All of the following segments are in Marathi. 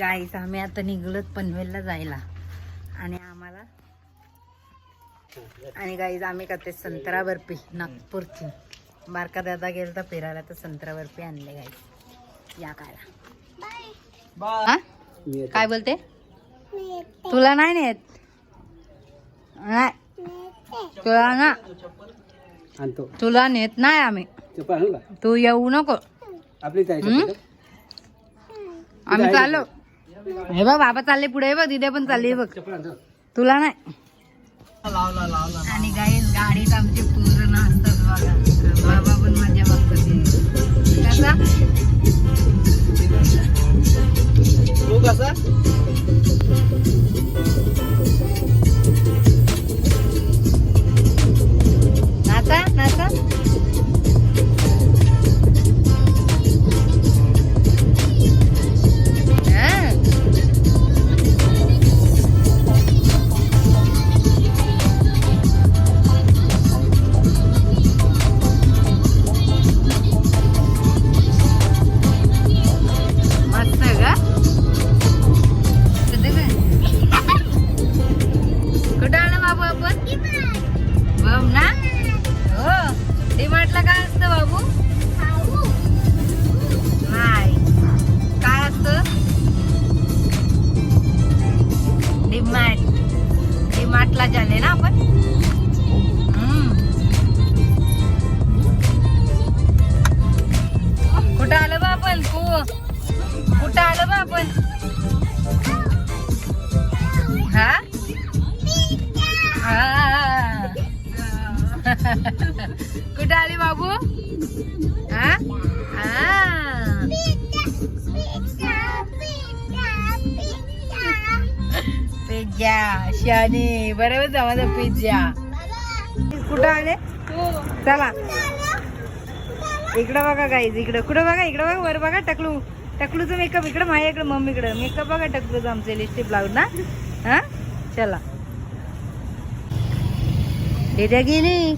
गाईस आम्ही आता निघलोत पनवेलला जायला. आणि आम्हाला आणि गाईज आम्ही करते संत्रा बर्फी नागपूरची. बारका दादा गेला तर फिरायला तर संत्रा बर्फी आणले गाईज या कायला हा? काय बोलते? तुला नाही नेत? नाही. तुला ना? तुला नेत नाही आम्ही. तू येऊ नको. आपली? आम्ही चाललो. हे बघ बाबा चालले पुढे हे बघ तिथे पण चालली बघ. तुला नाही. लावला लावला आणि गाईज गाडीत आमची पूर्ण असतात बघा. बाबा पण मजा बघतात कसा? आलं बा आपण कु कुठं आलं बा आपण? हा? हा. कुठे आली बाबू? हा? हा. पिझ्झा शानी बरोबर जमाचा पिझ्झा. कुठं आले? चला. इकडं बघा गाईज इकडं. कुठं बघा? इकडं बघा वर बघा टकलू. टकलूचं मेकअप इकडं माझ्या इकडं मम्मीकडं मेकअप बघा टकलूचं आमचे लिपस्टिक लावून ना हा? चला. दिद्या गेली?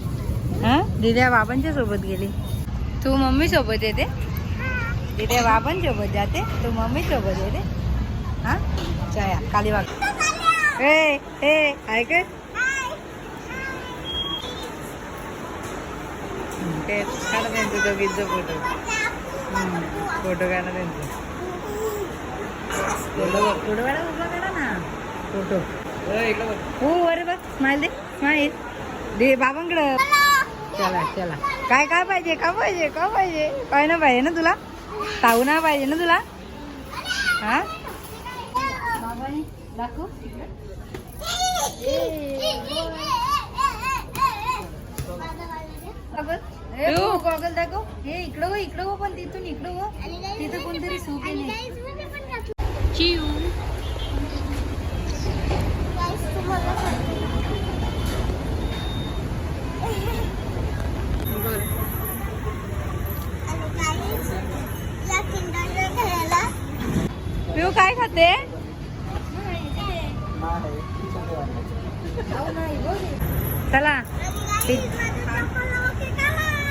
हा? दिद्या बाबांच्या सोबत गेली. तू मम्मी सोबत येते? दिद्या बाबांसोबत जाते तू मम्मी सोबत येते. हा? चया काली वाग ए ए ऐक. ते काढा त्यांचं दोघींचं फोटो. फोटो काढा त्यांचं. फोटो फोटो काढा उभा काढा ना. फोटो. हो अरे बघ स्माईल दे स्माईल दे बाबांकडं. चला चला. काय काय पाहिजे का पाहिजे का पाहिजे? काय ना पाहिजे ना तुला? ताऊ ना पाहिजे ना तुला? हा? बाबाने दाखव गॉगल दाखव. हे इकडं हो इकडं हो पण तिथून इकडं हो तिथं कोणतरी सू केली चिव पिऊ काय खाते? चला.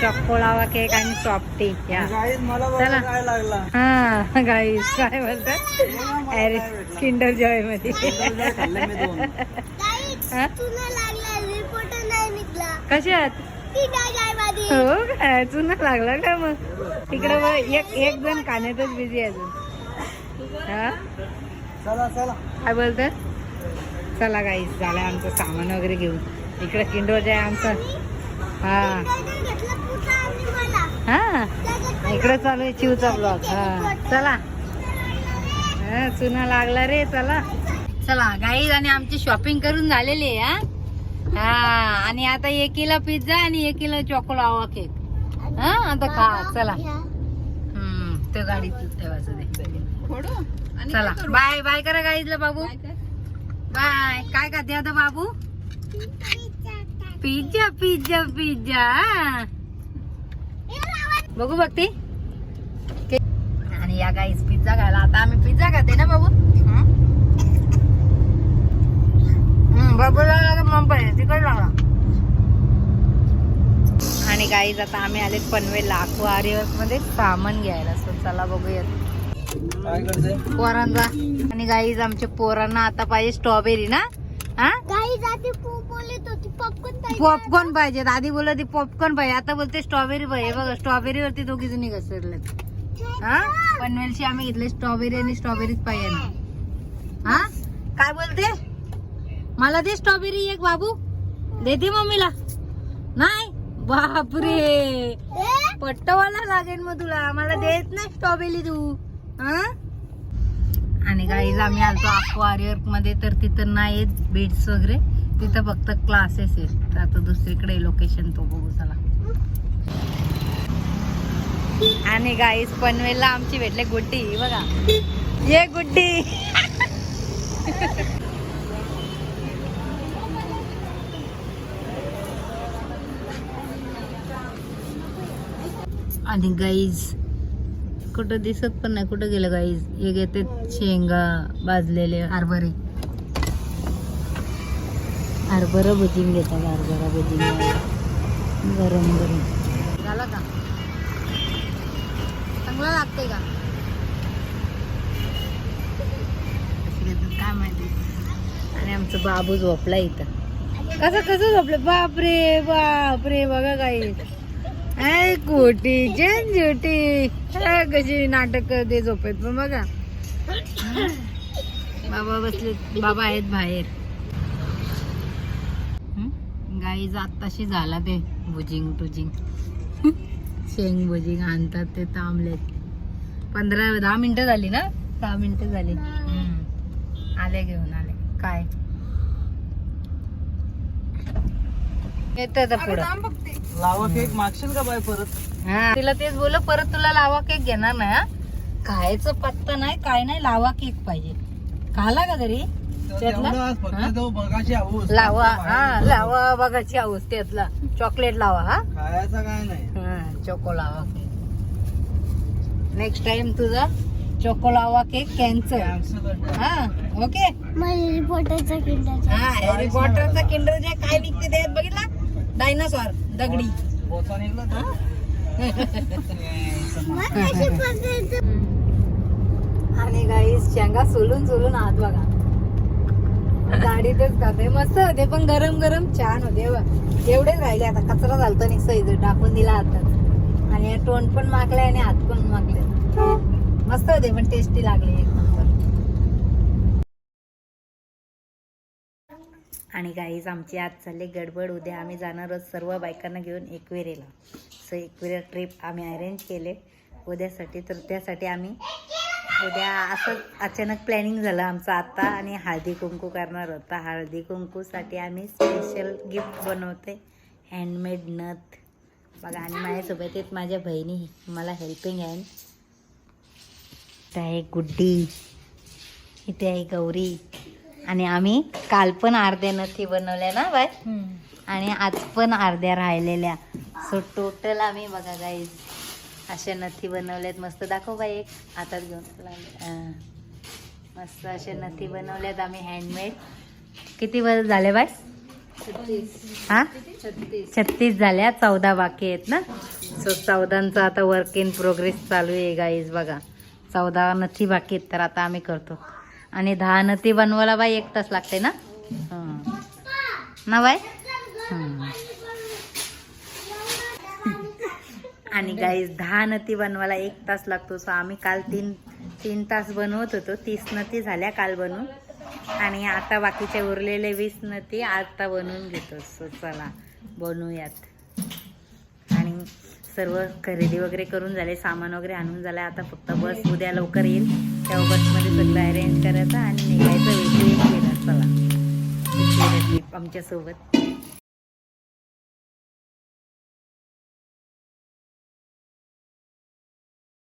चॉकोलावा केक आणि सॉफ्टी या. मला चला. काय लागला. हा गाईस काय बोलतात अरे किंडर जॉयमध्ये. हा? कशात? हो काय? चुना लागला का मग? तिकडं बघ, एक एक जण खाण्यातच बिझी आहे अजून. हा? चला चला. काय बोलतात चला गाईस झालं आमचं सामान वगैरे घेऊन. इकडं किंडोर आहे आमचं. हा. हा. इकडं चालू आहे चिवचा ब्लॉग हा. चला. हा चुना लागला रे चला. चला गाईज आणि आमची शॉपिंग करून झालेली आहे हा. हा आणि आता एक किलो पिझ्झा आणि एक किलो चॉकोलावा केक हा आता खा चला. हम्म ते गाडीत ठेवायचं चला. बाय बाय करा गाईजला बाबू. बाय काय खाते आता बाबू? पिझ्झा पिझ्झा पिझ्झा बघू बघते आणि या गाईस पिझ्झा खायला. आता आम्ही पिझ्झा खाते ना बाबू? बाबूला मग पाहिजे तिकड लागला आणि गाईज आता आम्ही आले पनवेल अक्वारियममध्ये सामान घ्यायला. सो चला बघूयात. पोरांचा. आणि गाईज आमच्या पोरांना आता पाहिजे स्ट्रॉबेरी ना? हा होती पॉपकॉर्न पॉपकॉर्न पाहिजे आधी बोलत ती पॉपकॉर्न पाहिजे. आता बोलते स्ट्रॉबेरी पाहिजे. बघा स्ट्रॉबेरी वरती दोघी जणी घसरले हा? पनवेलची आम्ही घेतले. स्ट्रॉबेरी आणि स्ट्रॉबेरीच पाहिजे ना. हा? काय बोलते? मला दे स्ट्रॉबेरी एक बाबू. देते मम्मीला. नाही? बापरे. पट्टवाला लागेल मग तुला. मला देत नाही स्ट्रॉबेरी तू. हा? आणि गाईज आम्ही आलतो अक्वारियरमध्ये तर तिथं नाही आहेत बेड्स वगैरे. तिथं फक्त क्लासेस आहेत. तर आता दुसरीकडे लोकेशन तो बघू चला. आणि गाईज पनवेलला आमची भेटले गुड्डी बघा. ये गुड्डी. आणि गाईज कुठं दिसत पण नाही. कुठं गेलं गाईज? हे घेते शेंगा भाजलेले हरभरे. हरभरा भजीन घेतात हरभरा भजीन गरम गरम. झाला का? चांगला लागते का? काय माहिती? आणि आमचं बाबू झोपला इथं. कसं कसं झोपलं? बापरे बापरे बघा काही कोटी जन जोटी कशी नाटक करते झोपेत पण बघा. बाबा बसले बाबा आहेत बाहेर. गाई आत्ताशी झाला ते भुजिंग टुजिंग शेंग भुजिंग आणतात ते थांबलेत पंधरा दहा मिनिटं झाली ना? दहा मिनिटं झाली. आले घेऊन आले. काय? येतं पुढं. लावा केक मागशील का बाय परत? हा. तिला तेच बोल परत तुला लावा केक घेणार नाही हा? खायचं पत्ता नाही काय नाही लावा केक पाहिजे. खाला का हवूस लावा हा लावा बघाची आऊस त्यातला. चॉकलेट लावा हा? खायचा काय नाही. हा, choco lava cake. Next time तुझा चोको लावा केक कॅन्सल. हा ओके हा हॅरी पॉटरचा किंडर जे काय निघते ते बघितला? डायनासॉर दगडी. आणि गाई शेंगा सोलून सोलून आत बघा. गाडीतच खाते मस्त होते पण गरम गरम छान होते एवढेच राहिले आता कचरा झालतो निघतं इथं टाकून दिला हातात आणि तोंड पण मागले आणि हात पण मागले मस्त होते पण टेस्टी लागले एक आणि गाईज आमची आज चालली गडबड उद्या आम्ही जाणार आहोत सर्व बायकांना घेऊन एकवेरेला. सो एकवेरा ट्रिप आम्ही अरेंज केले. उद्यासाठी तर त्यासाठी आम्ही उद्या असं अचानक प्लॅनिंग झालं आमचं आता आणि हळदी कुंकू करणार होता. हळदी कुंकूसाठी आम्ही स्पेशल गिफ्ट बनवते. हँडमेड नथ. बघा आणि माझ्यासोबत येत माझ्या बहिणी. मला हेल्पिंग हँड इथे आहे गुड्डी. इथे आहे गौरी. आणि आम्ही काल पण अर्ध्या नथी बनवल्या ना बाय? आणि आज पण अर्ध्या राहिलेल्या. सो टोटल आम्ही बघा गाईज अशा नथी बनवल्यात. मस्त दाखव बाई एक. हातात घेऊन. मस्त अशा नथी बनवल्यात आम्ही हँडमेड किती वर्ष झाले बाय? हा? छत्तीस. झाल्या. चौदा बाकी आहेत ना? सो चौदांचं आता वर्क इन प्रोग्रेस चालू आहे गाईज बघा. चौदा नथी बाकी आहेत तर आता आम्ही करतो. आणि दहा नथी बनवायला बाई एक तास लागते ना? ना बाय आणि गाईस दहा नती बनवायला एक तास लागतो. सो आम्ही काल तीन तीन तास बनवत होतो. तीस नती झाल्या काल बनवून. आणि आता बाकीचे उरलेले वीस नती आता बनवून घेतो. सो चला बनवूयात. आणि सर्व खरेदी वगैरे करून झाले सामान वगैरे आणून झालं. आता फक्त बस उद्या लवकर येईल. तेव्हा बसमध्ये सगळं अरेंज करायचं आणि निघायचं वेगळी चला. आमच्यासोबत.